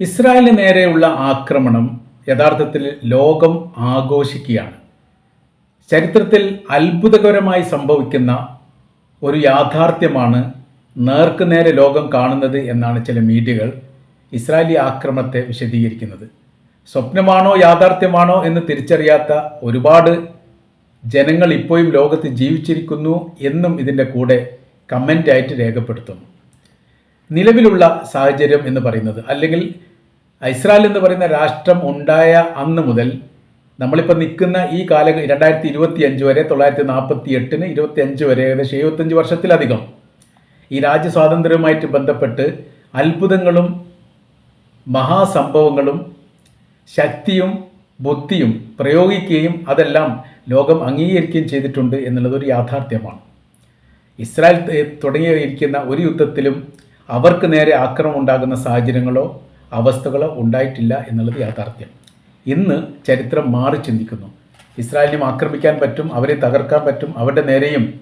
ഇസ്രായേലിന് നേരെയുള്ള ആക്രമണം യഥാർത്ഥത്തിൽ ലോകം ആഘോഷിക്കുകയാണ്. ചരിത്രത്തിൽ അത്ഭുതകരമായി സംഭവിക്കുന്ന ഒരു യാഥാർത്ഥ്യമാണ് നേർക്ക് നേരെ ലോകം കാണുന്നത് എന്നാണ് ചില മീഡിയകൾ ഇസ്രായേലി ആക്രമണത്തെ വിശദീകരിക്കുന്നത്. സ്വപ്നമാണോ യാഥാർത്ഥ്യമാണോ എന്ന് തിരിച്ചറിയാത്ത ഒരുപാട് ജനങ്ങൾ ഇപ്പോഴും ലോകത്ത് ജീവിച്ചിരിക്കുന്നു എന്നും ഇതിന്റെ കൂടെ കമന്റായിട്ട് രേഖപ്പെടുത്തുന്നു. നിലവിലുള്ള സാഹചര്യം എന്ന് പറയുന്നത്. അല്ലെങ്കിൽ ഇസ്രായേൽ എന്ന് പറയുന്ന രാഷ്ട്രം ഉണ്ടായ അന്ന് മുതൽ നമ്മളിപ്പോൾ നിൽക്കുന്ന ഈ കാല രണ്ടായിരത്തി ഇരുപത്തി അഞ്ച് വരെ തൊള്ളായിരത്തി നാൽപ്പത്തി എട്ടിന് ഇരുപത്തി അഞ്ച് വരെ ഏകദേശം എഴുപത്തഞ്ച് വർഷത്തിലധികം ഈ രാജ്യ സ്വാതന്ത്ര്യവുമായിട്ട് ബന്ധപ്പെട്ട് അത്ഭുതങ്ങളും മഹാസംഭവങ്ങളും ശക്തിയും ബുദ്ധിയും പ്രയോഗിക്കുകയും അതെല്ലാം ലോകം അംഗീകരിക്കുകയും ചെയ്തിട്ടുണ്ട് എന്നുള്ളത് ഒരു യാഥാർത്ഥ്യമാണ്. ഇസ്രായേൽ തുടങ്ങിയിരിക്കുന്ന ഒരു യുദ്ധത്തിലും അവർക്ക് നേരെ ആക്രമണം ഉണ്ടാകുന്ന സാഹചര്യങ്ങളോ അവസ്ഥകളോ ഉണ്ടായിട്ടില്ല എന്നുള്ളത് യാഥാർത്ഥ്യം. ഇന്ന് ചരിത്രം മാറി ചിന്തിക്കുന്നു. ഇസ്രായേലിനെ ആക്രമിക്കാൻ പറ്റും അവരെ തകർക്കാൻ പറ്റും അവരുടെ നേരെയും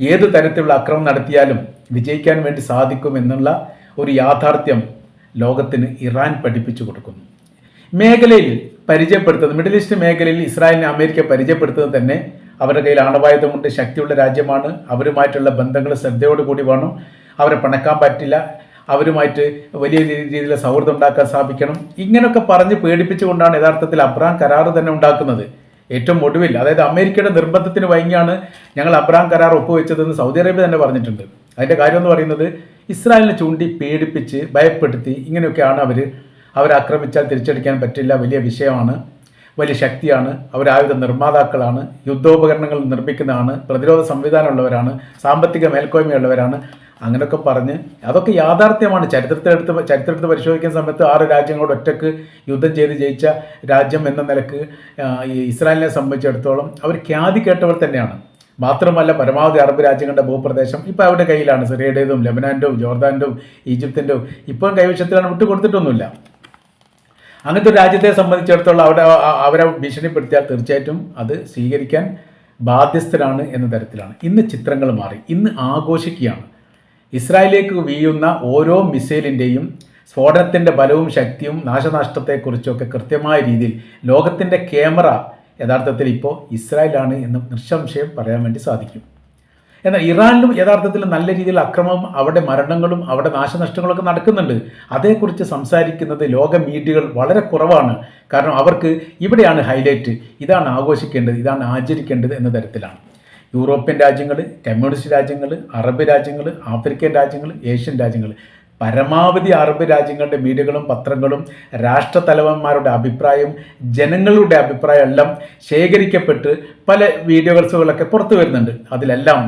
ഏത് തരത്തിലുള്ള അക്രമം നടത്തിയാലും വിജയിക്കാൻ വേണ്ടി സാധിക്കും എന്നുള്ള ഒരു യാഥാർത്ഥ്യം ലോകത്തിന് ഇറാൻ പഠിപ്പിച്ചു കൊടുക്കുന്നു. മേഖലയിൽ പരിചയപ്പെടുത്തുന്നത് മിഡിൽ ഈസ്റ്റ് മേഖലയിൽ ഇസ്രായേലിനെ അമേരിക്ക പരിചയപ്പെടുത്തുന്നത് തന്നെ അവരുടെ കയ്യിൽ ആണവായുധമുണ്ട് ശക്തിയുള്ള രാജ്യമാണ്. അവരുമായിട്ടുള്ള ബന്ധങ്ങൾ ശ്രദ്ധയോടുകൂടി വേണം. അവരെ പണക്കാൻ പറ്റില്ല. അവരുമായിട്ട് വലിയ രീതിയിലുള്ള സൗഹൃദം ഉണ്ടാക്കാൻ സാധിക്കണം. ഇങ്ങനെയൊക്കെ പറഞ്ഞ് പേടിപ്പിച്ചുകൊണ്ടാണ് യഥാർത്ഥത്തിൽ അബ്രാം കരാർ തന്നെ ഉണ്ടാക്കുന്നത്. ഏറ്റവും ഒടുവിൽ അതായത് അമേരിക്കയുടെ നിർബന്ധത്തിന് വൈകിയാണ് ഞങ്ങൾ അബ്രാം കരാർ ഒപ്പുവെച്ചതെന്ന് സൗദി അറേബ്യ തന്നെ പറഞ്ഞിട്ടുണ്ട്. അതിന്റെ കാര്യം എന്ന് പറയുന്നത് ഇസ്രായേലിനെ ചൂണ്ടി പേടിപ്പിച്ച് ഭയപ്പെടുത്തി ഇങ്ങനെയൊക്കെയാണ് അവർ അവരാക്രമിച്ചാൽ തിരിച്ചടിക്കാൻ പറ്റില്ല വലിയ വിഷയമാണ് വലിയ ശക്തിയാണ് അവരായുധ നിർമ്മാതാക്കളാണ് യുദ്ധോപകരണങ്ങൾ നിർമ്മിക്കുന്നതാണ് പ്രതിരോധ സംവിധാനമുള്ളവരാണ് സാമ്പത്തിക മേൽക്കോയ്മയുള്ളവരാണ്. അങ്ങനെയൊക്കെ പറഞ്ഞ് അതൊക്കെ യാഥാർത്ഥ്യമാണ്. ചരിത്രത്തിലെടുത്ത് ചരിത്രത്തിൽ പരിശോധിക്കുന്ന സമയത്ത് ആറ് രാജ്യങ്ങളോട് ഒറ്റയ്ക്ക് യുദ്ധം ചെയ്ത് ജയിച്ച രാജ്യം എന്ന നിലയ്ക്ക് ഇസ്രായേലിനെ സംബന്ധിച്ചിടത്തോളം അവർ ഖ്യാതി കേട്ടവർ തന്നെയാണ്. മാത്രമല്ല പരമാവധി അറബ് രാജ്യങ്ങളുടെ ഭൂപ്രദേശം ഇപ്പോൾ അവരുടെ കയ്യിലാണ്. സിറിയയുടേതും ലെബനാന്റെയും ജോർദാന്റെയും ഈജിപ്തിന്റെയും ഇപ്പം കൈവശത്തിലാണ് വിട്ടുകൊടുത്തിട്ടൊന്നുമില്ല. അങ്ങനത്തെ ഒരു രാജ്യത്തെ സംബന്ധിച്ചിടത്തോളം അവിടെ അവരെ ഭീഷണിപ്പെടുത്തിയാൽ തീർച്ചയായിട്ടും അത് സ്വീകരിക്കാൻ ബാധ്യസ്ഥരാണ് എന്ന തരത്തിലാണ്. ഇന്ന് ചിത്രങ്ങൾ മാറി. ഇന്ന് ആഘോഷിക്കുകയാണ്. ഇസ്രായേലിലേക്ക് വീയുന്ന ഓരോ മിസൈലിന്റെയും സ്ഫോടനത്തിന്റെ ബലവും ശക്തിയും നാശനഷ്ടത്തെക്കുറിച്ചൊക്കെ കൃത്യമായ രീതിയിൽ ലോകത്തിന്റെ ക്യാമറ യഥാർത്ഥത്തിൽ ഇപ്പോൾ ഇസ്രായേലാണ് എന്ന് നിസ്സംശയം പറയാൻ വേണ്ടി സാധിക്കും. എന്നാൽ ഇറാനിലും യഥാർത്ഥത്തിൽ നല്ല രീതിയിൽ അക്രമവും അവിടെ മരണങ്ങളും അവിടെ നാശനഷ്ടങ്ങളൊക്കെ നടക്കുന്നുണ്ട്. അതേക്കുറിച്ച് സംസാരിക്കുന്നത് ലോക മീഡിയകൾ വളരെ കുറവാണ്. കാരണം അവർക്ക് ഇവിടെയാണ് ഹൈലൈറ്റ് ഇതാണ് ആഘോഷിക്കേണ്ടത് ഇതാണ് ആചരിക്കേണ്ടത് എന്ന തരത്തിലാണ്. യൂറോപ്യൻ രാജ്യങ്ങൾ കമ്മ്യൂണിസ്റ്റ് രാജ്യങ്ങൾ അറബ് രാജ്യങ്ങൾ ആഫ്രിക്കൻ രാജ്യങ്ങൾ ഏഷ്യൻ രാജ്യങ്ങൾ. പരമാവധി അറബ് രാജ്യങ്ങളുടെ മീഡിയകളും പത്രങ്ങളും രാഷ്ട്രതലവന്മാരുടെ അഭിപ്രായം ജനങ്ങളുടെ അഭിപ്രായം എല്ലാം ശേഖരിക്കപ്പെട്ട് പല വീഡിയോകൾസുകളൊക്കെ പുറത്തു വരുന്നുണ്ട്. അതിലെല്ലാം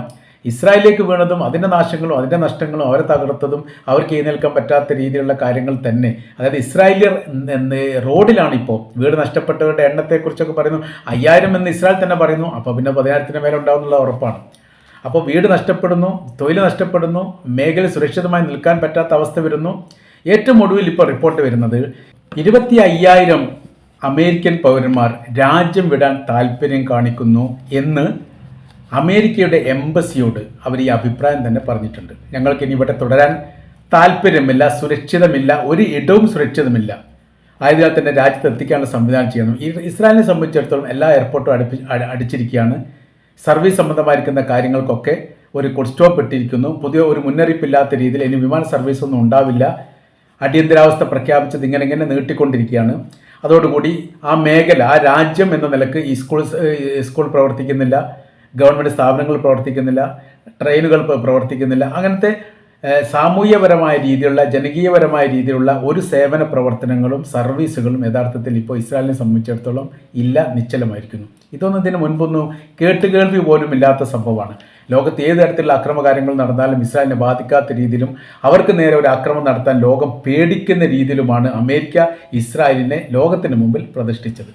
ഇസ്രായേലിലേക്ക് വീണതും അതിന്റെ നാശങ്ങളും അതിന്റെ നഷ്ടങ്ങളും അവരെ തകർത്തതും അവർക്ക് എഴുന്നേൽക്കാൻ പറ്റാത്ത രീതിയിലുള്ള കാര്യങ്ങൾ തന്നെ. അതായത് ഇസ്രായേലിയർ എന്ന് റോഡിലാണ് ഇപ്പോൾ വീട് നഷ്ടപ്പെട്ടവരുടെ എണ്ണത്തെക്കുറിച്ചൊക്കെ പറയുന്നു. അയ്യായിരം എന്ന് ഇസ്രായേൽ തന്നെ പറയുന്നു. അപ്പോൾ പിന്നെ പതിനായിരത്തിന് മേലെ ഉണ്ടാവുന്നുള്ള ഉറപ്പാണ്. അപ്പോൾ വീട് നഷ്ടപ്പെടുന്നു തൊഴിൽ നഷ്ടപ്പെടുന്നു മേഖല സുരക്ഷിതമായി നിൽക്കാൻ പറ്റാത്ത അവസ്ഥ വരുന്നു. ഏറ്റവും ഒടുവിൽ ഇപ്പോൾ റിപ്പോർട്ട് വരുന്നത് ഇരുപത്തി അയ്യായിരം അമേരിക്കൻ പൗരന്മാർ രാജ്യം വിടാൻ താല്പര്യം കാണിക്കുന്നു എന്ന് അമേരിക്കയുടെ എംബസിയോട് അവർ ഈ അഭിപ്രായം തന്നെ പറഞ്ഞിട്ടുണ്ട്. ഞങ്ങൾക്ക് ഇനി ഇവിടെ തുടരാൻ താല്പര്യമില്ല സുരക്ഷിതമില്ല ഒരു ഇടവും സുരക്ഷിതമില്ല. ആയതിനാൽ തന്നെ രാജ്യത്ത് എത്തിക്കാനുള്ള സംവിധാനം ചെയ്യണം ഇസ്രായേലിനെ സംബന്ധിച്ചിടത്തോളം എല്ലാ എയർപോർട്ടും അടുപ്പി അടിച്ചിരിക്കുകയാണ്. സർവീസ് സംബന്ധമായിരിക്കുന്ന കാര്യങ്ങൾക്കൊക്കെ ഒരു കൊടുസ്റ്റോപ്പ് സ്റ്റോപ്പ് ഇട്ടിരിക്കുന്നു. പുതിയ ഒരു മുന്നറിയിപ്പില്ലാത്ത രീതിയിൽ ഇനി വിമാന സർവീസ് ഒന്നും ഉണ്ടാവില്ല. അടിയന്തരാവസ്ഥ പ്രഖ്യാപിച്ചത് ഇങ്ങനെ ഇങ്ങനെ നീട്ടിക്കൊണ്ടിരിക്കുകയാണ്. അതോടുകൂടി ആ മേഖല ആ രാജ്യം എന്ന നിലയ്ക്ക് ഈ സ്കൂൾ സ്കൂൾ പ്രവർത്തിക്കുന്നില്ല. ഗവൺമെന്റ് സ്ഥാപനങ്ങൾ പ്രവർത്തിക്കുന്നില്ല ട്രെയിനുകൾ പ്രവർത്തിക്കുന്നില്ല. അങ്ങനത്തെ സാമൂഹ്യപരമായ രീതിയിലുള്ള ജനകീയപരമായ രീതിയിലുള്ള ഒരു സേവന പ്രവർത്തനങ്ങളും സർവീസുകളും യഥാർത്ഥത്തിൽ ഇപ്പോൾ ഇസ്രായേലിനെ സംബന്ധിച്ചിടത്തോളം ഇല്ല നിശ്ചലമായിരിക്കുന്നു. ഇതൊന്നും ഇതിന് മുൻപൊന്നും കേട്ടുകേൾവി പോലും ഇല്ലാത്ത സംഭവമാണ്. ലോകത്ത് ഏത് തരത്തിലുള്ള അക്രമകാര്യങ്ങൾ നടന്നാലും ഇസ്രായേലിനെ ബാധിക്കാത്ത രീതിയിലും അവർക്ക് നേരെ ഒരു അക്രമം നടത്താൻ ലോകം പേടിക്കുന്ന രീതിയിലുമാണ് അമേരിക്ക ഇസ്രായേലിനെ ലോകത്തിന് മുമ്പിൽ പ്രതിഷ്ഠിച്ചത്.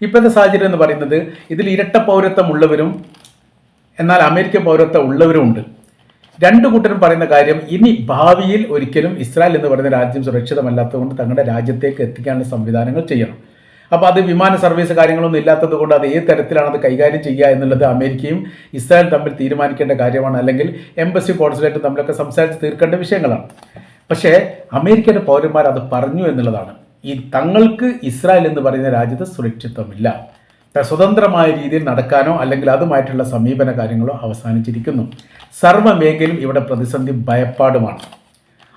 ഇപ്പോഴത്തെ സാഹചര്യം എന്ന് പറയുന്നത് ഇതിൽ ഇരട്ട പൗരത്വമുള്ളവരും എന്നാൽ അമേരിക്കൻ പൗരത്വം ഉള്ളവരും ഉണ്ട്. രണ്ടു കൂട്ടരും പറയുന്ന കാര്യം ഇനി ഭാവിയിൽ ഒരിക്കലും ഇസ്രായേൽ എന്ന് പറയുന്ന രാജ്യം സുരക്ഷിതമല്ലാത്തതുകൊണ്ട് തങ്ങളുടെ രാജ്യത്തേക്ക് എത്തിക്കാനുള്ള സംവിധാനങ്ങൾ ചെയ്യണം. അപ്പോൾ അത് വിമാന സർവീസ് കാര്യങ്ങളൊന്നും ഇല്ലാത്തത് കൊണ്ട് അത് ഏത് തരത്തിലാണ് അത് കൈകാര്യം ചെയ്യുക എന്നുള്ളത് അമേരിക്കയും ഇസ്രായേൽ തമ്മിൽ തീരുമാനിക്കേണ്ട കാര്യമാണ്. അല്ലെങ്കിൽ എംബസി കോൺസുലേറ്റും തമ്മിലൊക്കെ സംസാരിച്ച് തീർക്കേണ്ട വിഷയങ്ങളാണ്. പക്ഷേ അമേരിക്കയുടെ പൗരന്മാർ അത് പറഞ്ഞു എന്നുള്ളതാണ്. ഈ തങ്ങൾക്ക് ഇസ്രായേൽ എന്ന് പറയുന്ന രാജ്യത്ത് സുരക്ഷിതമില്ല. ത- സ്വതന്ത്രമായ രീതിയിൽ നടക്കാനോ അല്ലെങ്കിൽ അതുമായിട്ടുള്ള സമീപന കാര്യങ്ങളോ അവസാനിച്ചിരിക്കുന്നു. സർവ മേഖലയും ഇവിടെ പ്രതിസന്ധി ഭയപ്പാടുമാണ്.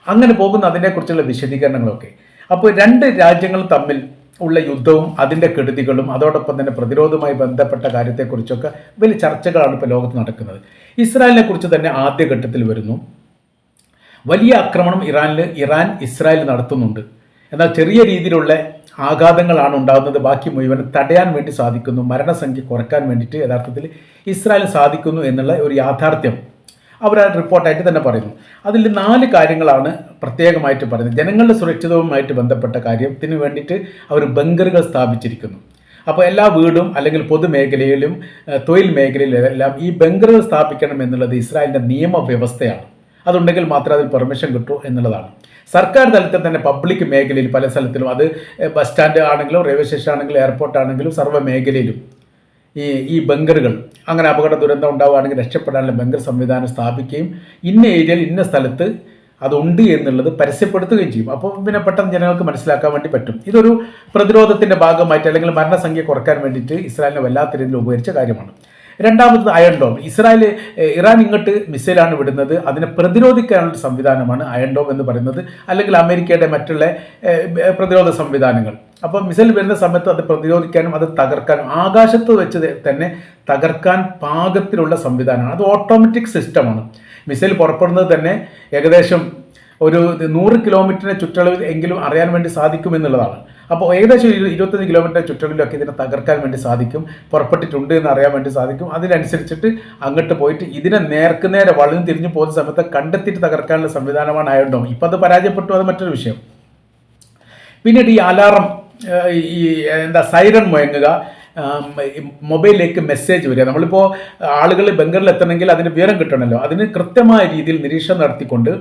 അങ്ങനെ പോകുന്ന അതിനെക്കുറിച്ചുള്ള വിശദീകരണങ്ങളൊക്കെ. അപ്പോൾ രണ്ട് രാജ്യങ്ങൾ തമ്മിൽ ഉള്ള യുദ്ധവും അതിന്റെ കെടുതികളും അതോടൊപ്പം തന്നെ പ്രതിരോധവുമായി ബന്ധപ്പെട്ട കാര്യത്തെക്കുറിച്ചൊക്കെ വലിയ ചർച്ചകളാണ് ഇപ്പോൾ ലോകത്ത് നടക്കുന്നത്. ഇസ്രായേലിനെ കുറിച്ച് തന്നെ ആദ്യഘട്ടത്തിൽ വരുന്നു. വലിയ ആക്രമണം ഇറാനിൽ ഇറാൻ ഇസ്രായേൽ നടത്തുന്നുണ്ട്. എന്നാൽ ചെറിയ രീതിയിലുള്ള ആഘാതങ്ങളാണ് ഉണ്ടാകുന്നത്. ബാക്കി മുഴുവൻ തടയാൻ വേണ്ടി സാധിക്കുന്നു. മരണസംഖ്യ കുറയ്ക്കാൻ വേണ്ടിയിട്ട് യഥാർത്ഥത്തിൽ ഇസ്രായേൽ സാധിക്കുന്നു എന്നുള്ള ഒരു യാഥാർത്ഥ്യം അവർ ആ റിപ്പോർട്ടായിട്ട് തന്നെ പറയുന്നു. അതിൽ നാല് കാര്യങ്ങളാണ് പ്രത്യേകമായിട്ട് പറയുന്നത്. ജനങ്ങളുടെ സുരക്ഷിതവുമായിട്ട് ബന്ധപ്പെട്ട കാര്യത്തിന് വേണ്ടിയിട്ട് അവർ ബങ്കറുകൾ സ്ഥാപിച്ചിരിക്കുന്നു. അപ്പോൾ എല്ലാ വീടും അല്ലെങ്കിൽ പൊതുമേഖലയിലും തൊഴിൽ മേഖലയിലും എല്ലാം ഈ ബങ്കറുകൾ സ്ഥാപിക്കണം എന്നുള്ളത് ഇസ്രായേലിന്റെ നിയമവ്യവസ്ഥയാണ്. അതുണ്ടെങ്കിൽ മാത്രമേ അതിൽ പെർമിഷൻ കിട്ടൂ എന്നുള്ളതാണ്. സർക്കാർ തലത്തിൽ തന്നെ പബ്ലിക് മേഖലയിൽ പല സ്ഥലത്തിലും അത് ബസ് സ്റ്റാൻഡ് ആണെങ്കിലും റെയിൽവേ സ്റ്റേഷൻ ആണെങ്കിലും എയർപോർട്ട് ആണെങ്കിലും സർവ മേഖലയിലും ഈ ഈ ബങ്കറുകൾ അങ്ങനെ അപകട ദുരന്തം ഉണ്ടാവുകയാണെങ്കിൽ രക്ഷപ്പെടാനുള്ള ബങ്കർ സംവിധാനം സ്ഥാപിക്കുകയും ഇന്ന ഏരിയയിൽ ഇന്ന സ്ഥലത്ത് അതുണ്ട് എന്നുള്ളത് പരസ്യപ്പെടുത്തുകയും ചെയ്യും. അപ്പോൾ പിന്നെ പെട്ടെന്ന് ജനങ്ങൾക്ക് മനസ്സിലാക്കാൻ വേണ്ടി പറ്റും. ഇതൊരു പ്രതിരോധത്തിന്റെ ഭാഗമായിട്ട് അല്ലെങ്കിൽ മരണസംഖ്യ കുറയ്ക്കാൻ വേണ്ടിയിട്ട് ഇസ്രായേലിനെ വല്ലാത്ത രീതിയിൽ ഉപകരിച്ച കാര്യമാണ്. രണ്ടാമത്തത് അയൺ ഡോം ഇസ്രായേൽ ഇറാൻ ഇങ്ങോട്ട് മിസൈലാണ് വിടുന്നത്. അതിനെ പ്രതിരോധിക്കാനുള്ള സംവിധാനമാണ് അയൺ ഡോം എന്ന് പറയുന്നത്. അല്ലെങ്കിൽ അമേരിക്കയുടെ മറ്റുള്ള പ്രതിരോധ സംവിധാനങ്ങൾ. അപ്പോൾ മിസൈൽ വരുന്ന സമയത്ത് അത് പ്രതിരോധിക്കാനും അത് തകർക്കാനും ആകാശത്ത് വെച്ച് തന്നെ തകർക്കാൻ പാകത്തിലുള്ള സംവിധാനമാണ്. അത് ഓട്ടോമാറ്റിക് സിസ്റ്റമാണ് മിസൈൽ പുറപ്പെടുന്നത് തന്നെ ഏകദേശം ഒരു നൂറ് കിലോമീറ്ററിന് ചുറ്റളവിൽ എങ്കിലും അറിയാൻ വേണ്ടി സാധിക്കുമെന്നുള്ളതാണ് അപ്പോൾ ഏകദേശം ഇരു ഇരുപത്തഞ്ച് കിലോമീറ്റർ ചുറ്റളവിലൊക്കെ ഇതിനെ തകർക്കാൻ വേണ്ടി സാധിക്കും. പുറപ്പെട്ടിട്ടുണ്ട് എന്ന് അറിയാൻ വേണ്ടി സാധിക്കും. അതിനനുസരിച്ചിട്ട് അങ്ങോട്ട് പോയിട്ട് ഇതിനെ നേർക്ക് നേരെ വളഞ്ഞു തിരിഞ്ഞു പോകുന്ന സമയത്ത് കണ്ടെത്തിയിട്ട് തകർക്കാനുള്ള സംവിധാനമാണ് ആയതുകൊണ്ടോ ഇപ്പം അത് പരാജയപ്പെട്ടു. അത് മറ്റൊരു വിഷയം. പിന്നീട് ഈ അലാറം ഈ എന്താ സൈറൺ മുഴങ്ങുക മൊബൈലിലേക്ക് മെസ്സേജ് വരിക. നമ്മളിപ്പോൾ ആളുകൾ ബംഗറിൽ എത്തണമെങ്കിൽ അതിന് വിവരം കിട്ടണമല്ലോ. അതിന് കൃത്യമായ രീതിയിൽ നിരീക്ഷണം നടത്തിക്കൊണ്ട്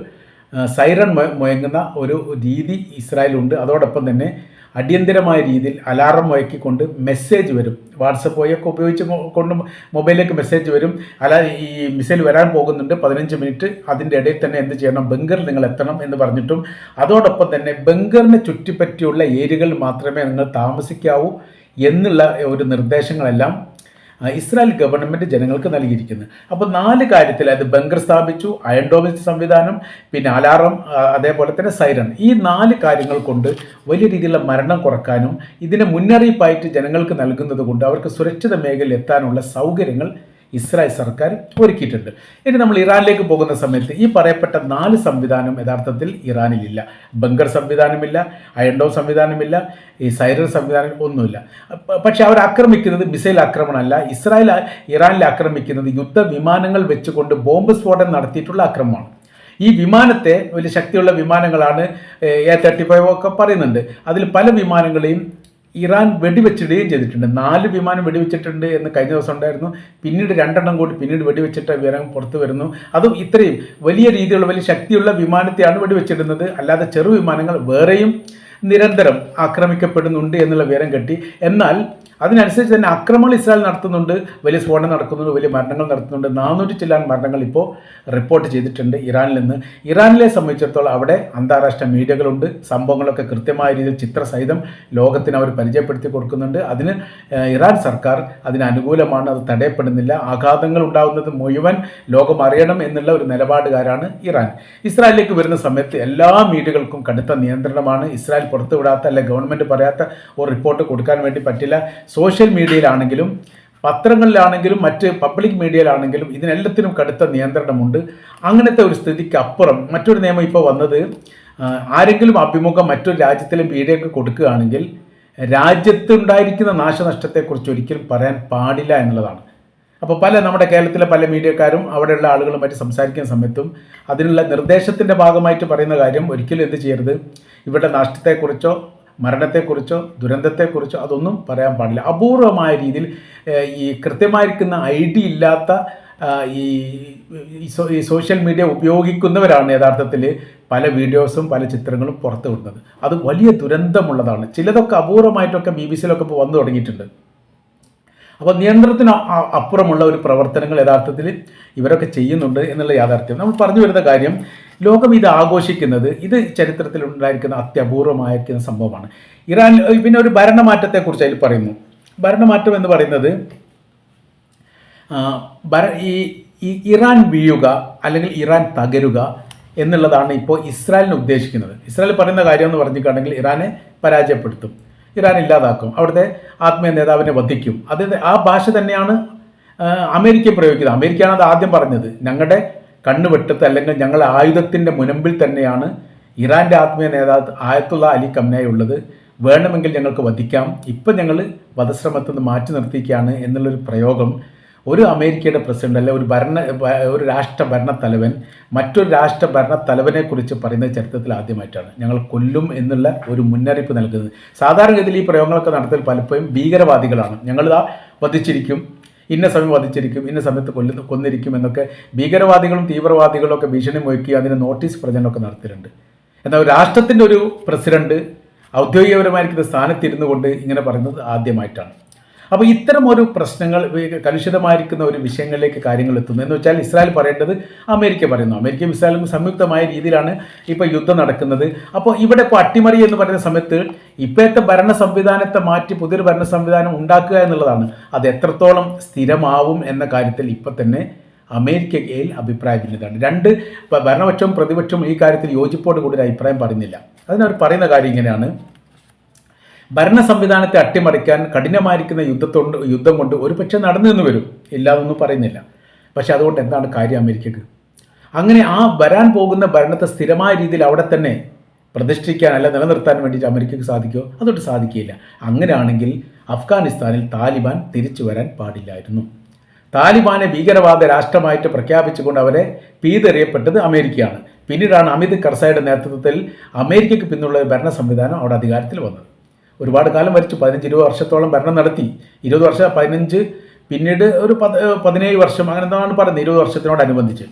സൈറൺ മുഴങ്ങുന്ന ഒരു രീതി ഇസ്രായേലുണ്ട് അതോടൊപ്പം തന്നെ അടിയന്തിരമായ രീതിയിൽ അലാറം മുഴക്കിക്കൊണ്ട് മെസ്സേജ് വരും. വാട്സപ്പ് വഴിയൊക്കെ ഉപയോഗിച്ച് കൊണ്ട് മൊബൈലിലേക്ക് മെസ്സേജ് വരും. അല ഈ മിസൈൽ വരാൻ പോകുന്നുണ്ട്. പതിനഞ്ച് മിനിറ്റ് അതിന്റെ ഇടയിൽ തന്നെ എന്ത് ചെയ്യണം? ബംഗറിൽ നിങ്ങൾ എത്തണം എന്ന് പറഞ്ഞിട്ടും അതോടൊപ്പം തന്നെ ബംഗറിനെ ചുറ്റിപ്പറ്റിയുള്ള ഏരിയകളിൽ മാത്രമേ നിങ്ങൾ താമസിക്കാവൂ എന്നുള്ള ഒരു നിർദ്ദേശങ്ങളെല്ലാം ഇസ്രായേൽ ഗവൺമെന്റ് ജനങ്ങൾക്ക് നൽകിയിരിക്കുന്നത് അപ്പോൾ നാല് കാര്യത്തിൽ അത് ബങ്കർ സ്ഥാപിച്ചു അയൺ ഡോമിസ് സംവിധാനം പിന്നെ അലാറം അതേപോലെ തന്നെ സൈറൺ. ഈ നാല് കാര്യങ്ങൾ കൊണ്ട് വലിയ രീതിയിലുള്ള മരണം കുറക്കാനും ഇതിനെ മുന്നറിയിപ്പായിട്ട് ജനങ്ങൾക്ക് നൽകുന്നത് കൊണ്ട് അവർക്ക് സുരക്ഷിത മേഖലയിൽ എത്താനുള്ള സൗകര്യങ്ങൾ ഇസ്രായേൽ സർക്കാർ ഒരുക്കിയിട്ടുണ്ട്. ഇനി നമ്മൾ ഇറാനിലേക്ക് പോകുന്ന സമയത്ത് ഈ പറയപ്പെട്ട നാല് സംവിധാനം യഥാർത്ഥത്തിൽ ഇറാനിലില്ല. ബങ്കർ സംവിധാനമില്ല അയൺഡോ സംവിധാനമില്ല ഈ സൈറൻ സംവിധാനം ഒന്നുമില്ല. പക്ഷേ പക്ഷെ അവർ ആക്രമിക്കുന്നത് മിസൈൽ ആക്രമണമല്ല. ഇസ്രായേൽ ഇറാനിൽ ആക്രമിക്കുന്നത് യുദ്ധവിമാനങ്ങൾ വെച്ചുകൊണ്ട് ബോംബ് സ്ഫോടനം നടത്തിയിട്ടുള്ള ആക്രമണമാണ്. ഈ വിമാനത്തെ വലിയ ശക്തിയുള്ള വിമാനങ്ങളാണ് എ തേർട്ടി ഫൈവ് ഒക്കെ പറയുന്നുണ്ട്. അതിൽ പല വിമാനങ്ങളെയും ഇറാൻ വെടിവെച്ചിടുകയും ചെയ്തിട്ടുണ്ട്. നാല് വിമാനം വെടിവെച്ചിട്ടുണ്ട് എന്ന് കഴിഞ്ഞ ദിവസം ഉണ്ടായിരുന്നു. പിന്നീട് രണ്ടെണ്ണം കൂടി പിന്നീട് വെടിവെച്ചിട്ട വിവരം പുറത്തു വരുന്നു. അതും ഇത്രയും വലിയ രീതിയിലുള്ള വലിയ ശക്തിയുള്ള വിമാനത്തെയാണ് വെടിവെച്ചിടുന്നത്. അല്ലാതെ ചെറു വിമാനങ്ങൾ വേറെയും നിരന്തരം ആക്രമിക്കപ്പെടുന്നുണ്ട് എന്നുള്ള വിവരം കിട്ടി. എന്നാൽ അതിനനുസരിച്ച് തന്നെ ആക്രമണം ഇസ്രായേൽ നടത്തുന്നുണ്ട് വലിയ സ്ഫോടനം നടക്കുന്നുണ്ട് വലിയ മരണങ്ങൾ നടത്തുന്നുണ്ട്. നാനൂറ്റി ചില്ലാൻ മരണങ്ങൾ ഇപ്പോൾ റിപ്പോർട്ട് ചെയ്തിട്ടുണ്ട് ഇറാനിൽ നിന്ന്. ഇറാനിലെ സംബന്ധിച്ചിടത്തോളം അവിടെ അന്താരാഷ്ട്ര മീഡിയകളുണ്ട്. സംഭവങ്ങളൊക്കെ കൃത്യമായ രീതിയിൽ ചിത്രസഹിതം ലോകത്തിന് അവർ പരിചയപ്പെടുത്തി കൊടുക്കുന്നുണ്ട്. അതിന് ഇറാൻ സർക്കാർ അതിന് അനുകൂലമാണ് അത് തടയപ്പെടുന്നില്ല. ആഘാതങ്ങൾ ഉണ്ടാകുന്നത് മുഴുവൻ ലോകം അറിയണം എന്നുള്ള ഒരു നിലപാടുകാരാണ് ഇറാൻ. ഇസ്രായേലിലേക്ക് വരുന്ന സമയത്ത് എല്ലാ മീഡിയകൾക്കും കടുത്ത നിയന്ത്രണമാണ്. ഇസ്രായേൽ പുറത്തുവിടാത്ത അല്ലെ ഗവൺമെന്റ് പറയാത്ത ഒരു റിപ്പോർട്ട് കൊടുക്കാൻ വേണ്ടി പറ്റില്ല. സോഷ്യൽ മീഡിയയിലാണെങ്കിലും പത്രങ്ങളിലാണെങ്കിലും മറ്റ് പബ്ലിക് മീഡിയയിലാണെങ്കിലും ഇതിനെല്ലാത്തിനും കടുത്ത നിയന്ത്രണമുണ്ട്. അങ്ങനത്തെ ഒരു സ്ഥിതിക്ക് അപ്പുറം മറ്റൊരു നിയമം ഇപ്പോൾ വന്നത് ആരെങ്കിലും അഭിമുഖം മറ്റൊരു രാജ്യത്തിലെ മീഡിയക്ക് കൊടുക്കുകയാണെങ്കിൽ രാജ്യത്തുണ്ടായിരിക്കുന്ന നാശനഷ്ടത്തെക്കുറിച്ച് ഒരിക്കലും പറയാൻ പാടില്ല എന്നുള്ളതാണ്. അപ്പോൾ പല നമ്മുടെ കേരളത്തിലെ പല മീഡിയക്കാരും അവിടെയുള്ള ആളുകളുമായിട്ട് സംസാരിക്കുന്ന സമയത്തും അതിനുള്ള നിർദ്ദേശത്തിന്റെ ഭാഗമായിട്ട് പറയുന്ന കാര്യം ഒരിക്കലും എന്ത് ചെയ്യരുത്. ഇവരുടെ നഷ്ടത്തെക്കുറിച്ചോ മരണത്തെക്കുറിച്ചോ ദുരന്തത്തെക്കുറിച്ചോ അതൊന്നും പറയാൻ പാടില്ല. അപൂർവമായ രീതിയിൽ ഈ കൃത്യമായിരിക്കുന്ന ഐ ഡി ഇല്ലാത്ത ഈ ഈ സോഷ്യൽ മീഡിയ ഉപയോഗിക്കുന്നവരാണ് യഥാർത്ഥത്തിൽ പല വീഡിയോസും പല ചിത്രങ്ങളും പുറത്തു വിടുന്നത് അത് വലിയ ദുരന്തമുള്ളതാണ്. ചിലതൊക്കെ അപൂർവമായിട്ടൊക്കെ ബി ബി സിയിലൊക്കെ ഇപ്പോൾ വന്നു തുടങ്ങിയിട്ടുണ്ട്. അപ്പോൾ നിയന്ത്രണത്തിന് അപ്പുറമുള്ള ഒരു പ്രവർത്തനങ്ങൾ യഥാർത്ഥത്തിൽ ഇവരൊക്കെ ചെയ്യുന്നുണ്ട് എന്നുള്ള യാഥാർത്ഥ്യം. നമ്മൾ പറഞ്ഞു വരുന്ന കാര്യം ലോകം ഇത് ആഘോഷിക്കുന്നത് ഇത് ചരിത്രത്തിൽ ഉണ്ടായിരിക്കുന്ന അത്യപൂർവമായിരിക്കുന്ന സംഭവമാണ്. ഇറാൻ പിന്നെ ഒരു ഭരണമാറ്റത്തെക്കുറിച്ച് അതിൽ പറയുന്നു. ഭരണമാറ്റം എന്ന് പറയുന്നത് ഭര- ഈ ഇറാൻ വീഴുക അല്ലെങ്കിൽ ഇറാൻ തകരുക എന്നുള്ളതാണ് ഇപ്പോൾ ഇസ്രായേലിന് ഉദ്ദേശിക്കുന്നത്. ഇസ്രായേൽ പറയുന്ന കാര്യം എന്ന് പറഞ്ഞിട്ടുണ്ടെങ്കിൽ ഇറാനെ പരാജയപ്പെടുത്തും. ഇറാൻ ഇല്ലാതാക്കും. അവിടുത്തെ ആത്മീയ നേതാവിനെ വധിക്കും. അത് ആ ഭാഷ തന്നെയാണ് അമേരിക്ക പ്രയോഗിക്കുന്നത്. അമേരിക്കയാണ് അത് ആദ്യം പറഞ്ഞത്. ഞങ്ങളുടെ കണ്ണുവെട്ടത്ത് അല്ലെങ്കിൽ ഞങ്ങളുടെ ആയുധത്തിന്റെ മുനമ്പിൽ തന്നെയാണ് ഇറാന്റെ ആത്മീയ നേതാവ് ആയത്തുള്ള അലി കംനായി ഉള്ളത്. വേണമെങ്കിൽ ഞങ്ങൾക്ക് വധിക്കാം. ഇപ്പം ഞങ്ങൾ വധശ്രമത്തിൽ നിന്ന് മാറ്റി നിർത്തിയിരിക്കുകയാണ് എന്നുള്ളൊരു പ്രയോഗം ഒരു അമേരിക്കയുടെ പ്രസിഡന്റ് അല്ലെ ഒരു ഭരണ ഒരു രാഷ്ട്ര ഭരണ തലവൻ മറ്റൊരു രാഷ്ട്ര ഭരണ തലവനെ കുറിച്ച് പറയുന്ന ചരിത്രത്തിൽ ആദ്യമായിട്ടാണ്. ഞങ്ങൾ കൊല്ലും എന്നുള്ള ഒരു മുന്നറിയിപ്പ് നൽകുന്നത്. സാധാരണഗതിയിൽ ഈ പ്രയോഗങ്ങളൊക്കെ നടത്തൽ പലപ്പോഴും ഭീകരവാദികളാണ്. ഞങ്ങൾ ആ വധിച്ചിരിക്കും ഇന്ന സമയം വധിച്ചിരിക്കും ഇന്ന സമയത്ത് കൊല്ലുന്ന കൊന്നിരിക്കും എന്നൊക്കെ ഭീകരവാദികളും തീവ്രവാദികളും ഒക്കെ ഭീഷണി മുഴക്കി അതിന് നോട്ടീസ് പ്രചരണമൊക്കെ നടത്തിയിട്ടുണ്ട്. എന്നാൽ രാഷ്ട്രത്തിന്റെ ഒരു പ്രസിഡന്റ് ഔദ്യോഗികപരമായിരിക്കുന്ന സ്ഥാനത്തിരുന്നു കൊണ്ട് ഇങ്ങനെ പറയുന്നത് ആദ്യമായിട്ടാണ്. അപ്പോൾ ഇത്തരം ഒരു പ്രശ്നങ്ങൾ കലുഷിതമായിരിക്കുന്ന ഒരു വിഷയങ്ങളിലേക്ക് കാര്യങ്ങൾ എത്തുന്നു. എന്ന് വെച്ചാൽ ഇസ്രായേൽ പറയേണ്ടത് അമേരിക്ക പറയുന്നു. അമേരിക്കയും ഇസ്രായേലും സംയുക്തമായ രീതിയിലാണ് ഇപ്പോൾ യുദ്ധം നടക്കുന്നത്. അപ്പോൾ ഇവിടെ ഇപ്പോൾ അട്ടിമറി എന്ന് പറയുന്ന സമയത്ത് ഇപ്പോഴത്തെ ഭരണ സംവിധാനത്തെ മാറ്റി പുതിയൊരു ഭരണ സംവിധാനം ഉണ്ടാക്കുക എന്നുള്ളതാണ്. അത് എത്രത്തോളം സ്ഥിരമാവും എന്ന കാര്യത്തിൽ ഇപ്പം തന്നെ അമേരിക്കയിൽ അഭിപ്രായ ഭിന്നതയാണ് രണ്ട് ഭരണപക്ഷവും പ്രതിപക്ഷവും ഈ കാര്യത്തിൽ യോജിപ്പോട് കൂടി ഒരു അഭിപ്രായം പറയുന്നില്ല. അതിനവർ പറയുന്ന കാര്യം ഇങ്ങനെയാണ്. ഭരണ സംവിധാനത്തെ അട്ടിമറിക്കാൻ കഠിനമായിരിക്കുന്ന യുദ്ധത്തോണ്ട് യുദ്ധം കൊണ്ട് ഒരു പക്ഷേ നടന്നു എന്ന് വരും. ഇല്ലാതൊന്നും പറയുന്നില്ല. പക്ഷെ അതുകൊണ്ട് എന്താണ് കാര്യം അമേരിക്കക്ക്? അങ്ങനെ ആ വരാൻ പോകുന്ന ഭരണത്തെ സ്ഥിരമായ രീതിയിൽ അവിടെ തന്നെ പ്രതിഷ്ഠിക്കാൻ അല്ല നിലനിർത്താൻ വേണ്ടിയിട്ട് അമേരിക്കക്ക് സാധിക്കുമോ അതുകൊണ്ട് സാധിക്കില്ല അങ്ങനെയാണെങ്കിൽ അഫ്ഗാനിസ്ഥാനിൽ താലിബാൻ തിരിച്ചു വരാൻ പാടില്ലായിരുന്നു. താലിബാനെ ഭീകരവാദ രാഷ്ട്രമായിട്ട് പ്രഖ്യാപിച്ചുകൊണ്ട് അവരെ പീതെറിയപ്പെട്ടത് അമേരിക്കയാണ്. പിന്നീടാണ് അമിത് കർസായുടെ നേതൃത്വത്തിൽ അമേരിക്കയ്ക്ക് പിന്നുള്ള ഭരണ സംവിധാനം അവിടെ അധികാരത്തിൽ വന്നത്. ഒരുപാട് കാലം ഭരിച്ചു പതിനഞ്ച് ഇരുപത് വർഷത്തോളം ഭരണം നടത്തി. ഇരുപത് വർഷം പതിനഞ്ച് പിന്നീട് ഒരു പത് പതിനേഴ് വർഷം അങ്ങനെ എന്താണ് പറയുന്നത്? ഇരുപത് വർഷത്തിനോടനുബന്ധിച്ച്.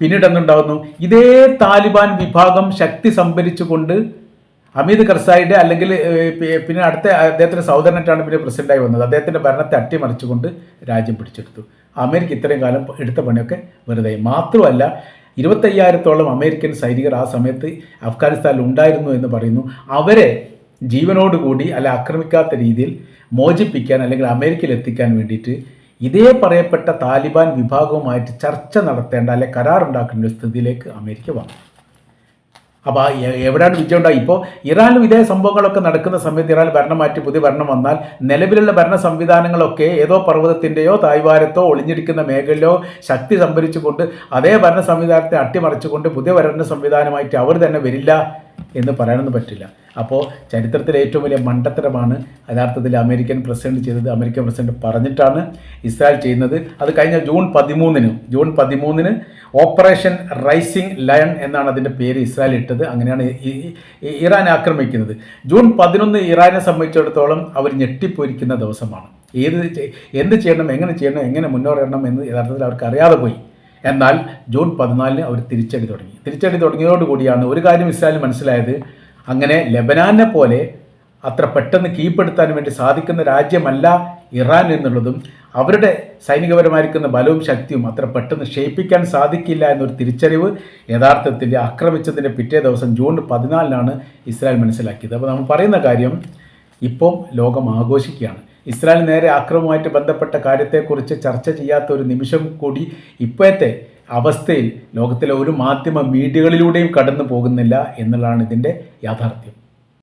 പിന്നീട് എന്തുണ്ടാകുന്നു ഇതേ താലിബാൻ വിഭാഗം ശക്തി സംഭരിച്ചുകൊണ്ട് അമീദ് കർസായിയുടെ അല്ലെങ്കിൽ പിന്നെ അടുത്ത അദ്ദേഹത്തിന്റെ സഹോദരനായിട്ടാണ് പിന്നെ പ്രസിഡന്റായി വന്നത്. അദ്ദേഹത്തിന്റെ ഭരണത്തെ അട്ടിമറിച്ചുകൊണ്ട് രാജ്യം പിടിച്ചെടുത്തു. അമേരിക്ക ഇത്രയും കാലം എടുത്ത പണിയൊക്കെ വെറുതെ. മാത്രമല്ല ഇരുപത്തയ്യായിരത്തോളം അമേരിക്കൻ സൈനികർ ആ സമയത്ത് അഫ്ഗാനിസ്ഥാനിൽ ഉണ്ടായിരുന്നു എന്ന് പറയുന്നു. അവരെ ജീവനോടുകൂടി അല്ല ആക്രമിക്കാത്ത രീതിയിൽ മോചിപ്പിക്കാൻ അല്ലെങ്കിൽ അമേരിക്കയിൽ എത്തിക്കാൻ വേണ്ടിയിട്ട് ഇതേ പറയപ്പെട്ട താലിബാൻ വിഭാഗവുമായിട്ട് ചർച്ച നടത്തേണ്ട അല്ലെ കരാറുണ്ടാക്കേണ്ട ഒരു സ്ഥിതിയിലേക്ക് അമേരിക്ക വന്നു. അപ്പോൾ എവിടെയാണ് വിജയം ഉണ്ടായി ഇപ്പോൾ ഇറാനിലും ഇതേ സംഭവങ്ങളൊക്കെ നടക്കുന്ന സമയത്ത് ഇറാൻ ഭരണം മാറ്റി പുതിയ ഭരണം വന്നാൽ നിലവിലുള്ള ഭരണ സംവിധാനങ്ങളൊക്കെ ഏതോ പർവതത്തിന്റെയോ തായ്വാരത്തോ ഒളിഞ്ഞിരിക്കുന്ന മേഖലയിലോ ശക്തി സംഭരിച്ചുകൊണ്ട് അതേ ഭരണ സംവിധാനത്തെ അട്ടിമറിച്ചുകൊണ്ട് പുതിയ ഭരണ സംവിധാനമായിട്ട് അവർ തന്നെ വരില്ല. എന്ന് പറയാനൊന്നും പറ്റില്ല. അപ്പോൾ ചരിത്രത്തിലെ ഏറ്റവും വലിയ മണ്ടത്തരമാണ് യഥാർത്ഥത്തിൽ അമേരിക്കൻ പ്രസിഡന്റ് ചെയ്തത് അമേരിക്കൻ പ്രസിഡന്റ് പറഞ്ഞിട്ടാണ് ഇസ്രായേൽ ചെയ്യുന്നത്. അത് കഴിഞ്ഞ ജൂൺ പതിമൂന്നിന് ജൂൺ പതിമൂന്നിന് ഓപ്പറേഷൻ റൈസിംഗ് ലയൺ എന്നാണ് അതിന്റെ പേര് ഇസ്രായേൽ ഇട്ടത്. അങ്ങനെയാണ് ഇറാൻ ആക്രമിക്കുന്നത്. ജൂൺ പതിനൊന്ന് ഇറാനെ സംബന്ധിച്ചിടത്തോളം അവർ ഞെട്ടിപ്പോയിരിക്കുന്ന ദിവസമാണ്. ഏത് എന്ത് ചെയ്യണം എങ്ങനെ ചെയ്യണം എങ്ങനെ മുന്നേറണം എന്ന് യഥാർത്ഥത്തിൽ അവർക്ക് അറിയാതെ പോയി. എന്നാൽ ജൂൺ പതിനാലിന് അവർ തിരിച്ചടി തുടങ്ങി. തിരിച്ചടി തുടങ്ങിയതോടുകൂടിയാണ് ഒരു കാര്യം ഇസ്രായേൽ മനസ്സിലായത്. അങ്ങനെ ലെബനാനെ പോലെ അത്ര പെട്ടെന്ന് കീഴ്പ്പെടുത്താൻ വേണ്ടി സാധിക്കുന്ന രാജ്യമല്ല ഇറാൻ എന്നുള്ളതും അവരുടെ സൈനികപരമായിരിക്കുന്ന ബലവും ശക്തിയും അത്ര പെട്ടെന്ന് ക്ഷയിപ്പിക്കാൻ സാധിക്കില്ല എന്നൊരു തിരിച്ചറിവ് യഥാർത്ഥത്തിൽ ആക്രമിച്ചതിന്റെ പിറ്റേ ദിവസം ജൂൺ പതിനാലിനാണ് ഇസ്രായേൽ മനസ്സിലാക്കിയത്. അപ്പോൾ നമ്മൾ പറയുന്ന കാര്യം ഇപ്പോൾ ലോകം ആഘോഷിക്കുകയാണ്. ഇസ്രായേൽ നേരെ ആക്രമവുമായിട്ട് ബന്ധപ്പെട്ട കാര്യത്തെക്കുറിച്ച് ചർച്ച ചെയ്യാത്ത ഒരു നിമിഷം കൂടി ഇപ്പോഴത്തെ അവസ്ഥയിൽ ലോകത്തിലെ ഒരു മാധ്യമ മീഡിയകളിലൂടെയും കടന്നു പോകുന്നില്ല എന്നുള്ളതാണ് ഇതിന്റെ യാഥാർത്ഥ്യം.